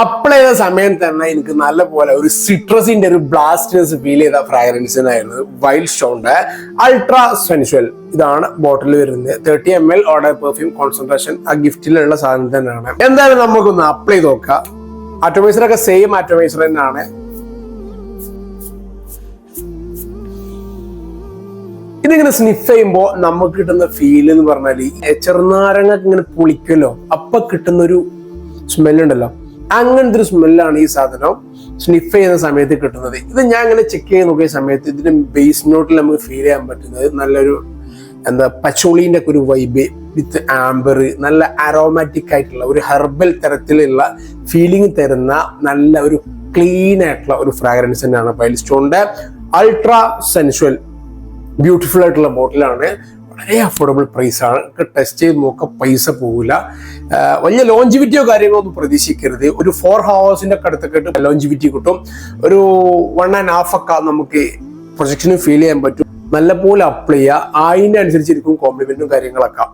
Apply ചെയ്ത സമയം തന്നെ എനിക്ക് നല്ല പോലെ ഒരു സിട്രസിന്റെ ഒരു ബ്ലാസ്റ്റേഴ്സ് ഫീൽ ചെയ്ത ഫ്രാഗ്രൻസ് ആയിരുന്നു വൈൽഡ് സ്റ്റോണിന്റെ അൾട്രാ സെൻഷ്വൽ ഇതാണ് ബോട്ടിൽ വരുന്നത്. Thirty M L order perfume concentration ആ ഗിഫ്റ്റിലുള്ള സാധനം തന്നെയാണ്. എന്തായാലും നമുക്കൊന്ന് അപ്ലൈ ചെയ്ത് നോക്കാം. ആറ്റോമൈസർ ഒക്കെ സെയിം ആറ്റോമൈസർ തന്നെയാണ്. ഇതിങ്ങനെ സ്നിഫ് ചെയ്യുമ്പോൾ നമുക്ക് കിട്ടുന്ന ഫീൽ എന്ന് പറഞ്ഞാൽ ചെറുനാരങ്ങ ഇങ്ങനെ പുളിക്കല്ലോ അപ്പൊ കിട്ടുന്ന ഒരു സ്മെല്ലുണ്ടല്ലോ അങ്ങനത്തെ ഒരു സ്മെല്ലാണ് ഈ സാധനം സ്നിഫ് ചെയ്യുന്ന സമയത്ത് കിട്ടുന്നത്. ഇത് ഞാൻ അങ്ങനെ ചെക്ക് ചെയ്ത് നോക്കിയ സമയത്ത് ഇതിന്റെ ബേസ് നോട്ടിൽ നമുക്ക് ഫീൽ ചെയ്യാൻ പറ്റുന്നത് നല്ലൊരു എന്താ പച്ചോളീന്റെ ഒക്കെ ഒരു വൈബ് വിത്ത് ആംബർ നല്ല അറോമാറ്റിക് ആയിട്ടുള്ള ഒരു ഹെർബൽ തരത്തിലുള്ള ഫീലിംഗ് തരുന്ന നല്ല ഒരു ക്ലീൻ ആയിട്ടുള്ള ഒരു ഫ്രാഗ്രൻസ് തന്നെയാണ് പൈൽ സ്റ്റോണിന്റെ അൾട്രാ സെൻഷ്വൽ ബ്യൂട്ടിഫുൾ ആയിട്ടുള്ള ബോട്ടിലാണ് വളരെ അഫോർഡബിൾ പ്രൈസ് ആണ്. ടെസ്റ്റ് ചെയ്ത് നോക്കുക പൈസ പോകില്ല വലിയ ലോഞ്ചിവിറ്റിയോ കാര്യങ്ങളോ ഒന്നും പ്രതീക്ഷിക്കരുത്. ഒരു ഫോർ ഹവേഴ്സിന്റെ ഒക്കെ അടുത്തൊക്കെ ലോഞ്ചിവിറ്റി കിട്ടും. ഒരു വൺ ആൻഡ് ഹാഫ് ഒക്കെ നമുക്ക് പ്രൊജക്ഷനും ഫീൽ ചെയ്യാൻ പറ്റും. നല്ലപോലെ അപ്ലൈ ചെയ്യുക. അതിന്റെ അനുസരിച്ചിരിക്കും കോംപ്ലിമെന്റും കാര്യങ്ങളൊക്കെ.